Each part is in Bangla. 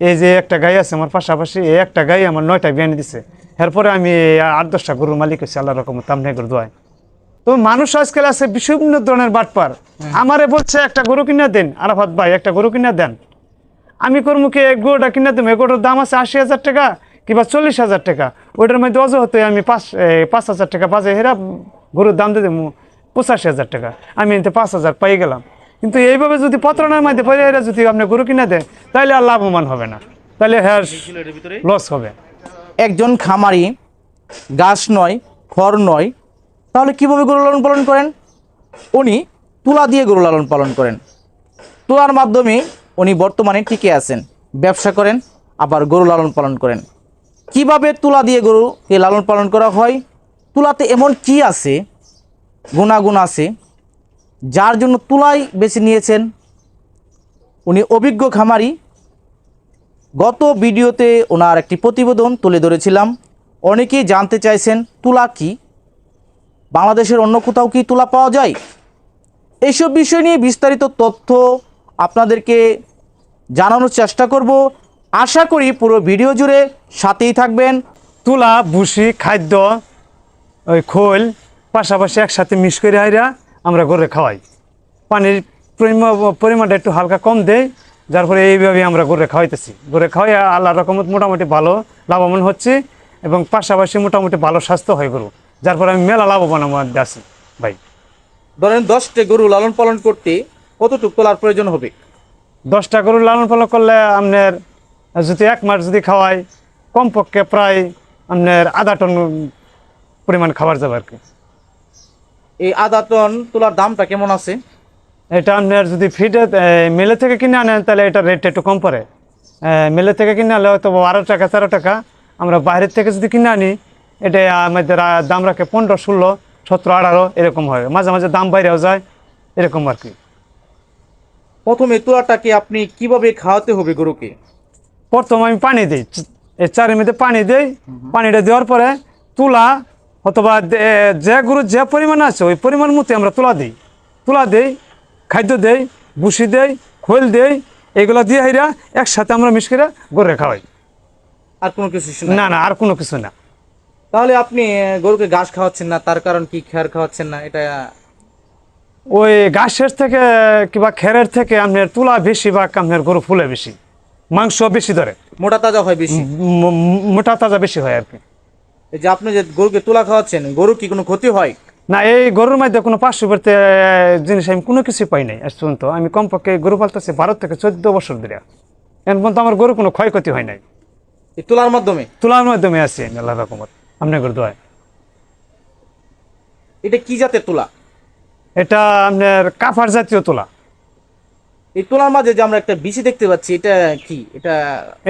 এই যে একটা গাই আছে আমার পাশাপাশি এই একটা গাই আমার নয়টা বিয়ানি দিছে। এরপরে আমি আট দশটা গরুর মালিক হয়েছি আল্লাহ রকম তামনে গরু দোয়ায়। তো মানুষ আজকাল আছে বিভিন্ন ধরনের বাটপার। আমারে বলছে একটা গরু কিনে দেন। আরাফাত ভাই একটা গরু কিনে দেন। আমি করব কি এই গরুটা কিনে দেবো? এক গরুর দাম আছে আশি হাজার টাকা কিংবা চল্লিশ হাজার টাকা। ওইটার মধ্যে অজহতে আমি পাঁচ পাঁচ হাজার টাকা বাজে হেরা গরুর দাম দিয়ে দেবো পঁচাশি হাজার টাকা। আমি এতে পাঁচ হাজার পাই গেলাম। কিন্তু এইভাবে যদি পত্রনার মধ্যে পরে এরা যদি আপনি গরু কিনে দেয় তাহলে আর লাভবান হবে না। তাহলে হ্যাঁ লস হবে। একজন খামারি গাছ নয় খড় নয় তাহলে কীভাবে গরু লালন পালন করেন? উনি তুলা দিয়ে গরু লালন পালন করেন। তুলার মাধ্যমে উনি বর্তমানে টিকে আছেন ব্যবসা করেন আবার গরু লালন পালন করেন। কীভাবে তুলা দিয়ে গরুকে লালন পালন করা হয়? তুলাতে এমন কি আছে গুণাগুণ আছে যার জন্য তুলাই বেছে নিয়েছেন উনি অভিজ্ঞ খামারি। গত ভিডিওতে ওনার একটি প্রতিবেদন তুলে ধরেছিলাম। অনেকেই জানতে চাইছেন, তুলা কি? বাংলাদেশের অন্য কোথাও কি তুলা পাওয়া যায়? এইসব বিষয় নিয়ে বিস্তারিত তথ্য আপনাদেরকে জানানোর চেষ্টা করব। আশা করি পুরো ভিডিও জুড়ে সাথেই থাকবেন। তুলা, ভুসি, খাদ্য, ওই খোল পাশাপাশি একসাথে মিশ করে হাইরা আমরা গরুরে খাওয়াই। পানির পরিমা- পরিমাণটা একটু হালকা কম দেয় যার ফলে এইভাবে আমরা গরুরে খাওয়াইতেছি। গরুরে খাওয়াই আল্লাহ রকমত মোটামুটি ভালো লাভবান হচ্ছে এবং পাশাপাশি মোটামুটি ভালো স্বাস্থ্য হয় গরু যার ফলে আমি মেলা লাভবান মধ্যে আছি ভাই। ধরেন দশটি গরু লালন পালন করতে কতটুকু তোলার প্রয়োজন হবে? দশটা গরু লালন পালন করলে আপনার যদি এক মাস যদি খাওয়াই কমপক্ষে প্রায় আপনার আধা টন পরিমাণ খাবার যাবে আর কি। এই আদা টন তোলার দামটা কেমন আছে? এটা আপনার যদি ফিটে মেলে থেকে কিনে আনেন তাহলে এটা রেটটা একটু কম পড়ে। মেলে থেকে কিনে আনলে হয়তো বারো টাকা তেরো টাকা। আমরা বাইরের থেকে যদি কিনে আনি এটা আমাদের দাম রাখে পনেরো ষোলো সতেরো আঠারো এরকম হয়। মাঝে মাঝে দাম বাইরেও যায় এরকম আর কি। প্রথমে তোলাটাকে আপনি কীভাবে খাওয়াতে হবে গরুকে? প্রথম আমি পানি দিই। চারের মধ্যে পানি দিই। পানিটা দেওয়ার পরে তুলা অথবা যে গরু যে পরিমাণ আছে ওই পরিমাণ মতো আমরা তুলা দিই। তুলা দেই খাদ্য দেই ভুসি দেই খোল দেই এগুলো দিয়ে হাইরা একসাথে আমরা মিশ করে গরুরে খাওয়াই। আর কোনো কিছু না না আর কোনো কিছু না। তাহলে আপনি গরুকে ঘাস খাওয়াচ্ছেন না তার কারণ কি খেয়ার খাওয়াচ্ছেন না এটা ওই ঘাসের থেকে কিংবা খেরের থেকে আপনার তুলা বেশি বা আপনার গরু ফুলে বেশি। মাংস বেশি ধরে। মোটা তাজা হয় বেশি? মোটা তাজা বেশি হয় আর কি। এই যে আপনি যে গরুকে তুলা খাওয়াচ্ছেন গরু কি কোনো ক্ষতি হয়? না এই গরুর মধ্যে কোনো পার্শ্ব বর্তী জিনিস আমি কোনো কিছু পাই নাই আজ পর্যন্ত। আমি কমপক্ষে গরু পালতেছি ভারত থেকে চোদ্দ বছর ধরে। এখন পর্যন্ত আমার গরু কোনো ক্ষয়ক্ষতি হয় নাই। এই তুলার মাধ্যমে? তুলার মাধ্যমে আছি আমি আল্লাহ রকমত আপনার গরু দোয়ায়। এটা কি জাতের তুলা? এটা আপনার কাফার জাতীয় তুলা। এই তুলার মাঝে যে আমরা একটা বিচি দেখতে পাচ্ছি এটা কি? এটা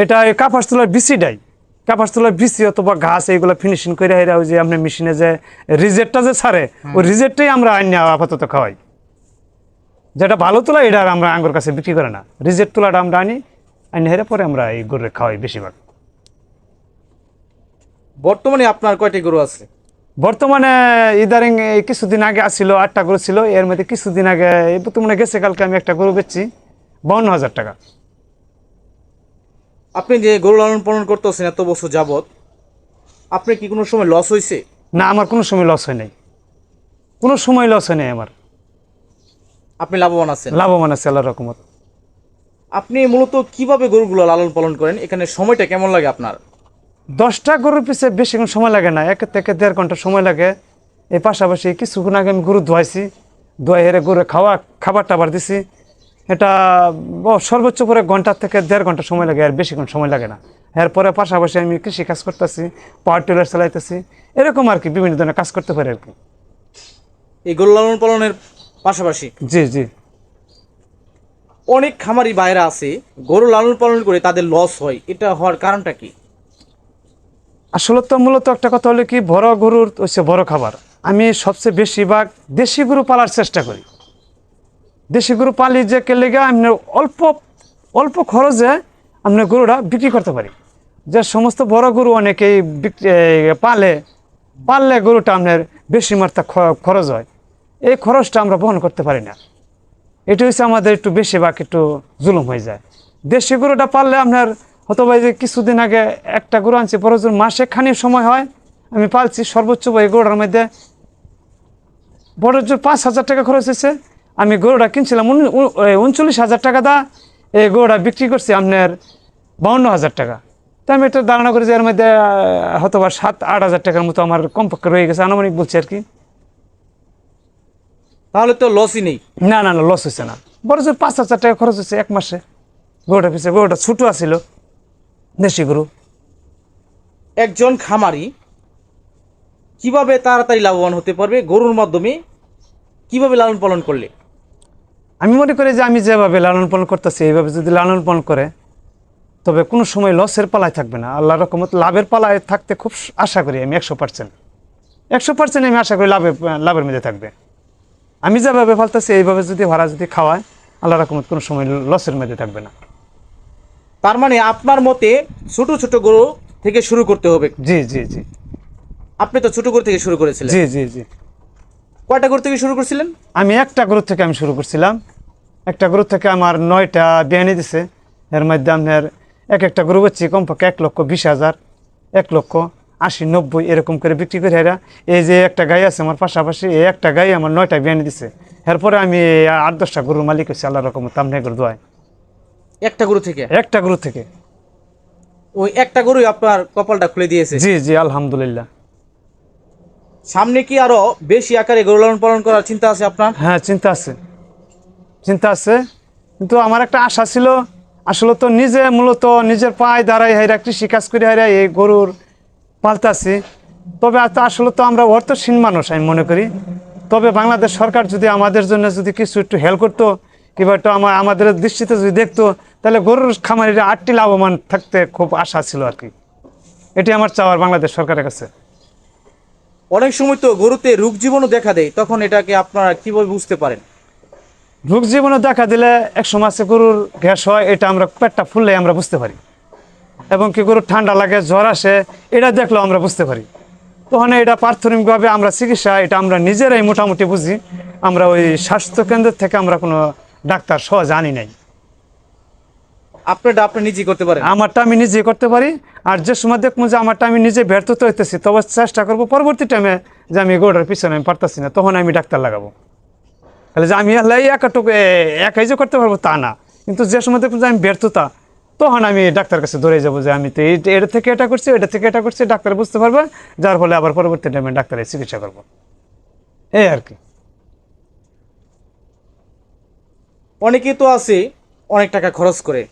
এটা কাফার তুলার বিসিটাই কাফার তুলার বিসি অথবা ঘাস এইগুলো ফিনিশিং করে হেরা ওই যে আপনার মেশিনে যে রিজেক্টটা যে ছাড়ে ওই রিজেক্টটাই আমরা আইন আপাতত খাওয়াই। যেটা ভালো তুলা এটা আমরা আঙ্গুর কাছে বিক্রি করে না। রিজেক্ট তুলাটা আমরা আনি আইন হেরে পরে আমরা এই গরুরে খাওয়াই বেশিরভাগ। বর্তমানে আপনার কয়টি গরু আছে? বর্তমানে ইদারিং কিছুদিন আগে আসছিল আটটা গরু ছিল এর মধ্যে কিছুদিন আগে বর্তমানে গেছে কালকে আমি একটা গরু বেচছি বাউন্ন হাজার টাকা। আপনি যে গরু লালন পালন করতেছেন এত বছর যাবত আপনি কি কোনো সময় লস হয়েছে না আমার কোনো সময় লস হয় নাই। কোনো সময় লস হয় নাই আমার। আপনি লাভবান আছেন? লাভবান আছে আল্লাহ রকমত আপনি মূলত কীভাবে গরুগুলো লালন পালন করেন? এখানে সময়টা কেমন লাগে আপনার? দশটা গরুর পিছিয়ে বেশিক্ষণ সময় লাগে না। এক থেকে দেড় ঘণ্টা সময় লাগে। এই পাশাপাশি কিছুক্ষণ আগে আমি গরু ধোয়াইছি ধোয়াই হেরে গরু খাওয়া খাবার টাবার দিছি। এটা সর্বোচ্চ করে ঘণ্টা থেকে দেড় ঘণ্টা সময় লাগে আর বেশিক্ষণ সময় লাগে না। এরপরে পাশাপাশি আমি কৃষি কাজ করতেছি পাওয়ার টিলার চালাইতেছি এরকম আর কি বিভিন্ন ধরনের কাজ করতে পারি আর কি। এই গরু লালন পালনের পাশাপাশি জি জি। অনেক খামারি বাইরে আছে গরু লালন পালন করে তাদের লস হয় এটা হওয়ার কারণটা কি? আসলে তো মূলত একটা কথা হলো কি বড় গরুর হচ্ছে বড় খাবার। আমি সবচেয়ে বেশিরভাগ দেশি গরু পালার চেষ্টা করি। দেশি গরু পালি যে কেলেগে আমি অল্প অল্প খরচে আপনি গরুটা বিক্রি করতে পারি। যে সমস্ত বড় গরু অনেকেই পালে, পাললে গরুটা আপনার বেশি মাত্রা খরচ হয়। এই খরচটা আমরা বহন করতে পারি না। এটা হচ্ছে আমাদের একটু বেশিরভাগ একটু জুলুম হয়ে যায়। দেশি গরুটা পাললে আপনার অথবা এই যে কিছুদিন আগে একটা গরু আনছি জোর মাসে খানি সময় হয়, আমি পালছি সর্বোচ্চ এই গরুটার মধ্যে বড় জোর পাঁচ হাজার টাকা খরচ হয়েছে আমি গরুটা কিনছিলাম উন- উন- উনচল্লিশ হাজার টাকা দা এই গরুটা বিক্রি করছি আপনার বাউন্ন হাজার টাকা। তো আমি একটু ধারণা করি যে এর মধ্যে হয়তো বা সাত আট হাজার টাকার মতো আমার কমপক্ষে রয়ে গেছে আনুমানিক বলছি আর কি। তাহলে তো লসই নেই। না না না লস হয়েছে না। বড় জোর পাঁচ হাজার টাকা খরচ হয়েছে এক মাসে। গরুটা পিছিয়ে গরুটা ছোটো আছিল দেশি গরু। একজন খামারি কীভাবে তাড়াতাড়ি লাভবান হতে পারবে? গরুর মাধ্যমে কীভাবে লালন পালন করলে? আমি মনে করি যে আমি যেভাবে লালন পালন করতেছি এইভাবে যদি লালন পালন করে তবে কোনো সময় লসের পালায় থাকবে না। আল্লাহ রকমত লাভের পালায় থাকতে খুব আশা করি আমি একশো পার্সেন্ট একশো পার্সেন্ট আমি আশা করি লাভে লাভের মধ্যে থাকবে। আমি যেভাবে ফালতেছি এইভাবে যদি ভাড়া যদি খাওয়ায় আল্লাহ রকমত কোনো সময় লসের মধ্যে থাকবে না। তার মানে আপনার মতে ছোট ছোট গরু থেকে শুরু করতে হবে। জি জি জি। আপনি তো ছোট গরু থেকে শুরু করেছিলেন। জি জি জি। কয়টা গরু থেকে শুরু করেছিলেন? আমি একটা গরু থেকে আমি শুরু করছিলাম। একটা গরু থেকে আমার নয়টা বিয়ানি দিছে। এর মধ্যে আপনার এক একটা গরু হচ্ছে কমপক্ষে এক লক্ষ বিশ হাজার এক লক্ষ আশি নব্বই এরকম করে বিক্রি করে এরা। এই যে একটা গাই আছে আমার পাশাপাশি এই একটা গাই আমার নয়টা বিয়ানি দিছে। এরপরে আমি আট দশটা গরুর মালিক হচ্ছি আল্লাহ রকম তামনে গরু দোয়াই একটা গরু থেকে? একটা গরু থেকে। ওই একটা গরুই আপনার কপালটা খুলে দিয়েছে? জি জি আলহামদুলিল্লাহ। সামনে কি আরও বেশি আকারে গরু লালন পালন করার চিন্তা আছে আপনার? হ্যাঁ চিন্তা আছে। চিন্তা আছে? কিন্তু আমার একটা আশা ছিল, আসলে তো নিজে মূলত নিজের পায়ে দাঁড়াই হাইরা কৃষি কাজ করে হাইরা এই গরুর পালতাছি তবে আসলে তো আমরা অর্থহীন মানুষ, আমি মনে করি। তবে বাংলাদেশ সরকার যদি আমাদের জন্য যদি কিছু একটু হেল্প করতো, কিংবা একটু আমার আমাদের দৃষ্টিতে যদি দেখতো, তাহলে গরুর খামারিরা আটটি লাভবান থাকতে খুব আশা ছিল আর কি। এটি আমার চাওয়ার বাংলাদেশ সরকারের কাছে। অনেক সময় তো গরুতে রোগ জীবাণু দেখা দেয়, তখন এটাকে আপনারা কীভাবে বুঝতে পারেন? রোগ জীবনে দেখা দিলে এক সময় গরুর গ্যাস হয় এটা আমরা পেটটা ফুললে আমরা বুঝতে পারি। এবং কি গরুর ঠান্ডা লাগে জ্বর আসে এটা দেখলেও আমরা বুঝতে পারি। তখন এটা প্রাথমিকভাবে আমরা চিকিৎসা এটা আমরা নিজেরাই মোটামুটি বুঝি। আমরা ওই স্বাস্থ্য কেন্দ্র থেকে আমরা কোনো ডাক্তার সহজ জানি নাই। আপনারটা আপনি নিজেই করতে পারেন? আমারটা আমি নিজেই করতে পারি। আর যে সময় দেখব যে আমারটা আমি নিজে ব্যর্থতা হইতেছি তবে চেষ্টা করব পরবর্তী টাইমে যে আমি গরুটার পিছনে আমি পারতাছি না তখন আমি ডাক্তার লাগাবো। তাহলে যে আমি আল্লাহ একাটুকু একাই যে করতে পারব তা না। কিন্তু যে সময় দেখব যে আমি ব্যর্থতা তখন আমি ডাক্তার কাছে ধরে যাব যে আমি তো এটা থেকে এটা করছি এটা থেকে এটা করছি ডাক্তার বুঝতে পারবে যার ফলে আবার পরবর্তী টাইমে ডাক্তারের চিকিৎসা করব। এই আর কি। অনেকে তো আছে অনেক টাকা খরচ করে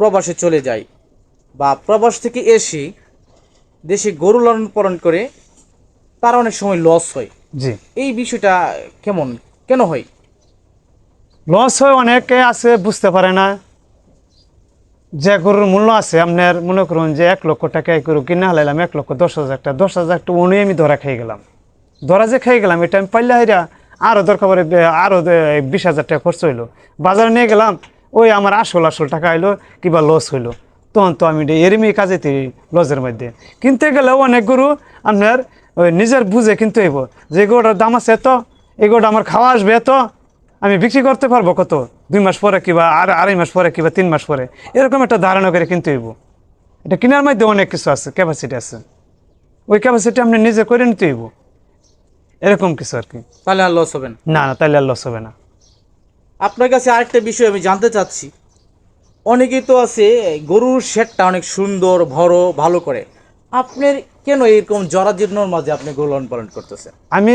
প্রবাসে চলে যায় বা প্রবাস থেকে এসে দেশে গরু লালন পালন করে তার অনেক সময় লস হয়। জি। এই বিষয়টা কেমন কেন হয়? লস হয় অনেকে আছে, বুঝতে পারে না। যে গরুর মূল্য আছে, আপনার মনে করুন যে এক লক্ষ টাকা গরু কিনে হালাইলাম, এক লক্ষ দশ হাজার টাকা। দশ হাজার টাকা উনি আমি ধরা খেয়ে গেলাম। ধরা যে খেয়ে গেলাম, এটা আমি পাইলে হাইরা আরও দরকার বে- আরও বিশ হাজার টাকা খরচ হইল। বাজারে নিয়ে গেলাম, ওই আমার আসল আসল টাকা আইলো কিবা লস হইল। তখন তো আমি এরমি কাজেতে লসের মধ্যে। কিনতে গেলেও অনেক গরু আপনার ওই নিজের বুঝে কিনতে হইব। যে গরুটার দাম আছে এত, এই গরুটা আমার খাওয়া আসবে এত আমি বিক্রি করতে পারব কত? দুই মাস পরে কিবা আর আড়াই মাস পরে কিবা তিন মাস পরে। এরকম একটা ধারণা করে কিনতে হইব। এটা কেনার মধ্যে অনেক কিছু আছে ক্যাপাসিটি আছে। ওই ক্যাপাসিটি আপনি নিজে করে নিতে হইব। এরকম কিছু আর কি। তাহলে আর লস হবে না। না তাহলে আর লস হবে না। আপনার কাছে আরেকটা বিষয় আমি জানতে চাচ্ছি। অনেকেই তো আছে গরুর শেডটা অনেক সুন্দর বড় ভালো করে। আপনার কেন এরকম জরাজীর্ণর মাঝে আপনি গরু লালন পালন করতেছেন? আমি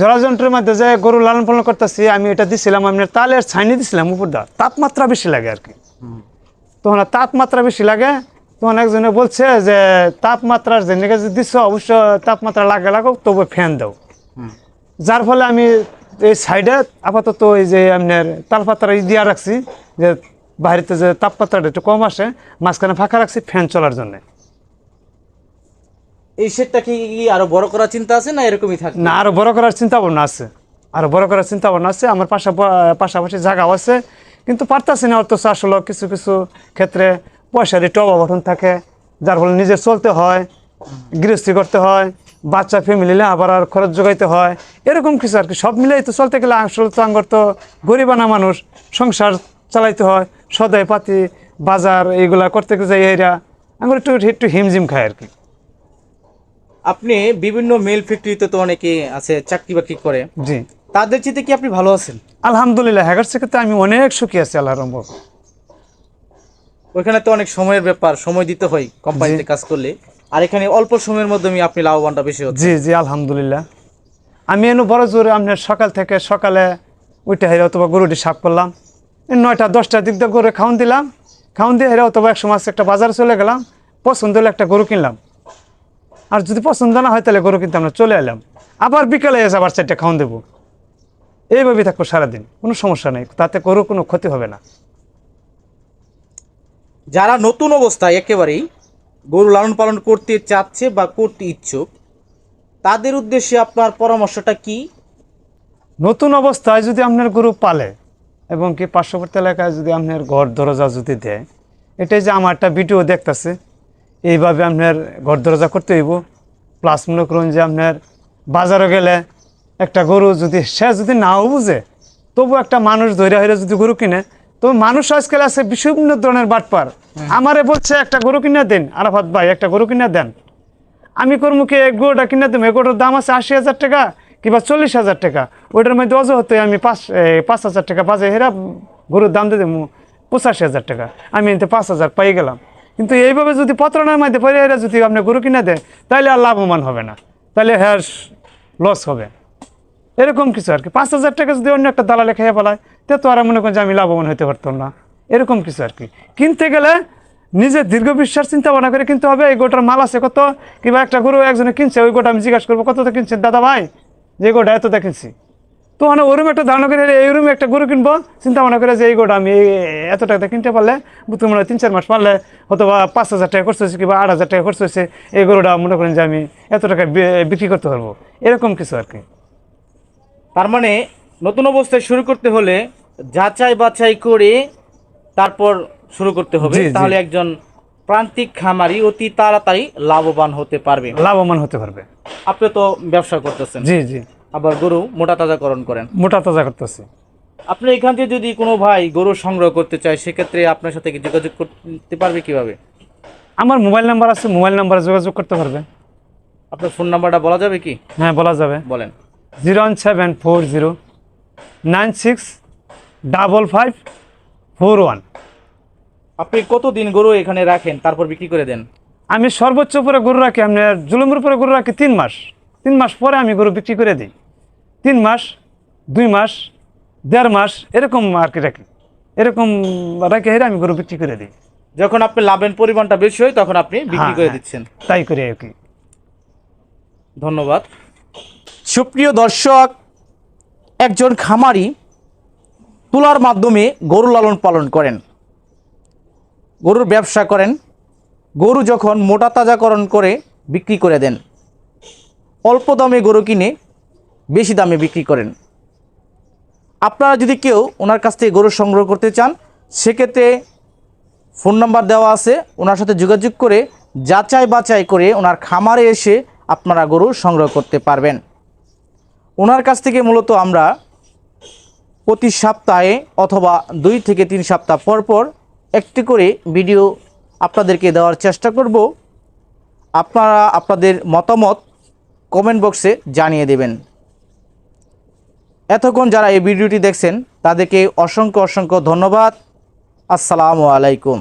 জরাযন্ত্রের মধ্যে যে গরু লালন পালন করতেছি, আমি এটা দিছিলাম আপনার তালের ছাইনি দিছিলাম উপর দা তাপমাত্রা বেশি লাগে আর কি। তখন তাপমাত্রা বেশি লাগে, তখন একজনে বলছে যে, তাপমাত্রার যে নিকে যে দিচ্ছ অবশ্য তাপমাত্রা লাগে লাগুক, তবু ফ্যান দাও। যার ফলে আমি এই সাইডে আপাতত এই যে আপনার তালপাত্রা দিয়া রাখছি, যে বাড়িতে যে তাপমাত্রাটা একটু কম আসে, মাঝখানে ফাঁকা রাখছি, ফ্যান চলার জন্য। এই শেডটা কি আরও বড় করার চিন্তা আছে না এরকমই থাকবে? না, আরও বড় করার চিন্তা ভাবনা আছে। আরও বড় করার চিন্তা ভাবনা আছে। আমার পাশা পাশাপাশি জায়গাও আছে। কিন্তু পারতাছি না অর্থ আসলে কিছু কিছু ক্ষেত্রে পয়সার একটু অভাবন থাকে, যার ফলে নিজে চলতে হয়, গৃহস্থী করতে হয়, বাচ্চা ফ্যামিলিলে আবার আর খরচ যোগাইতে হয়। এরকম কিছু আর কি। সব মিলেই তো চলতে গেলে আসলে তো আঙ্গর তো গরিবানা মানুষ সংসার চালাইতে হয়। সদাই পাতি, বাজার এইগুলা করতে যাই এরা আমার একটু একটু হিমজিম খায় আর কি। আপনি বিভিন্ন মেল ফ্যাক্টরিতে তো অনেকে আছে চাকরি বাকরি করে। জি। তাদের চেয়ে কি আপনি ভালো আছেন? আলহামদুলিল্লাহ হ্যাগার সেক্ষেত্রে আমি অনেক সুখী আছি আল্লাহ রহমত। ওইখানে তো অনেক সময়ের ব্যাপার সময় দিতে হয় কোম্পানিতে কাজ করলে। আর এখানে অল্প সময়ের মাধ্যমে আপনি লাভবানটা বেশি হচ্ছে জি জি আলহামদুলিল্লাহ। আমি এনে বড় জোরে আপনার সকাল থেকে সকালে ওইটা হেরে অথবা গরুটি সাফ করলাম। নয়টা দশটার দিক দিয়ে গরু খাওয়ান দিলাম। খাওয়ান দিয়ে হেরে অথবা এক সময় একটা বাজারে চলে গেলাম। পছন্দ হলে একটা গরু কিনলাম। আর যদি পছন্দ না হয় তাহলে গরু কিন্তু আমরা চলে এলাম। আবার বিকালে এসে আবার চারটে খাওয়ান দেবো। এইভাবেই থাকব সারাদিন কোনো সমস্যা নেই তাতে গরু কোনো ক্ষতি হবে না। যারা নতুন অবস্থায় একেবারেই গরু লালন পালন করতে চাচ্ছে বা করতে ইচ্ছুক তাদের উদ্দেশ্যে আপনার পরামর্শটা কি? নতুন অবস্থায় যদি আপনার গরু পালে এবং কি পার্শ্ববর্তী এলাকায় যদি আপনার ঘর দরজা যদি দেয় এটাই যে আমার একটা ভিডিও দেখতেছে। এইভাবে আপনার ঘর দরজা করতে হইব। প্লাস মনে করুন যে আপনার বাজারে গেলে একটা গরু যদি সে যদি নাও বুঝে তবু একটা মানুষ ধৈর্য হইলে যদি গরু কিনে তো মানুষ আজকাল আছে বিভিন্ন ধরনের বাটপার। আমারে বলছে একটা গরু কিনে দেন। আরাফাত ভাই একটা গরু কিনে দেন। আমি করব কি এই গরুটা কিনে দেবো? এক গরুটার দাম আছে আশি হাজার টাকা কিংবা চল্লিশ হাজার টাকা। ওইটার মধ্যে অজ হতে আমি পাঁচ পাঁচ হাজার টাকা বাজে হেরা গরুর দাম দিয়ে দেবো পঁচাশি হাজার টাকা। আমি এতে পাঁচ হাজার পাই গেলাম। কিন্তু এইভাবে যদি পত্রনার মধ্যে পরে এরা যদি আপনি গরু কিনে দেয় তাহলে আর লাভবান হবে না। তাহলে হ্যাঁ লস হবে। এরকম কিছু আর কি। পাঁচ হাজার টাকা যদি অন্য একটা দালালে খেয়ে ফেলায়, তে তো আর মনে করেন যে আমি লাভবান হতে পারতাম না। এরকম কিছু আর কি। কিনতে গেলে নিজের দীর্ঘ বিশ্বাস, চিন্তা ভাবনা করে কিনতে হবে, এই গোটার মাল আছে কত? কিংবা একটা গরু একজনে কিনছে, ওই গোটা আমি জিজ্ঞাসা করব, কত তো কিনছেন দাদা ভাই? যে গোটা এত কিনছি। তো মানে ওরম একটা ধারণা করে এই রুমে একটা গরু কিনবো চিন্তা ভাবনা করে যে এই গোটা আমি এত টাকা কিনতে পারলে বুঝতে মনে তিন চার মাস পারলে অথবা পাঁচ হাজার টাকা খরচ হয়েছে কিংবা আট হাজার টাকা খরচ হয়েছে এই গরুটা মনে করেন যে আমি এত টাকা বিক্রি করতে পারব। এরকম কিছু আর কি। তার মানে নতুন অবস্থায় শুরু করতে হলে যাচাই বাছাই করে তারপর শুরু করতে হবে। তাহলে একজন প্রান্তিক খামারি অতি তাড়াতাড়ি লাভবান হতে পারবে। লাভবান হতে পারবে। আপনি তো ব্যবসা করতেছেন। জি জি। আবার গরু মোটা তাজাকরণ করেন। মোটা তাজা করতেছি। আপনি এখান থেকে যদি কোনো ভাই গরু সংগ্রহ করতে চায় সেক্ষেত্রে আপনার সাথে কি যোগাযোগ করতে পারবে কীভাবে? আমার মোবাইল নাম্বার আছে মোবাইল নাম্বারে যোগাযোগ করতে পারবে। আপনার ফোন নাম্বারটা বলা যাবে কি? হ্যাঁ বলা যাবে। বলেন। Zero one seven four zero nine six double five four one. আপনি কতদিন গরু এখানে রাখেন তারপর বিক্রি করে দেন? আমি সর্বোচ্চ উপরে গরু রাখি আপনার জুলুমের উপরে গরু রাখি তিন মাস। তিন মাস পরে আমি গরু বিক্রি করে দিই। তিন মাস দুই মাস দেড় মাস এরকম আর কি রাখি। এরকম রাখি হেরে আমি গরু বিক্রি করে দিই। যখন আপনি লাভের পরিমাণটা বেশি হয় তখন আপনি বিক্রি হ্যাঁ, করে হ্যাঁ। দিচ্ছেন। তাই করি আর কি। ধন্যবাদ। সুপ্রিয় দর্শক একজন খামারি তুলার মাধ্যমে গরু লালন পালন করেন। গরুর ব্যবসা করেন। গরু যখন মোটা তাজাকরণ করে বিক্রি করে দেন অল্প দামে গরু কিনে বেশি দামে বিক্রি করেন। আপনারা যদি কেউ ওনার কাছ থেকে গরু সংগ্রহ করতে চান, সেক্ষেত্রে ফোন নাম্বার দেওয়া আছে। ওনার সাথে যোগাযোগ করে, যাচাই বাছাই করে ওনার খামারে এসে আপনারা গরু সংগ্রহ করতে পারবেন। ওনার কাছ থেকে মূলত আমরা প্রতি সপ্তাহে অথবা দুই থেকে তিন সপ্তাহ পর পর একটি করে ভিডিও আপনাদেরকে দেওয়ার চেষ্টা করব। আপনারা, আপনাদের মতামত কমেন্ট বক্সে জানিয়ে দেবেন। এতক্ষণ যারা এই ভিডিওটি দেখছেন, তাদেরকে অসংখ্য অসংখ্য ধন্যবাদ। আসসালামু আলাইকুম।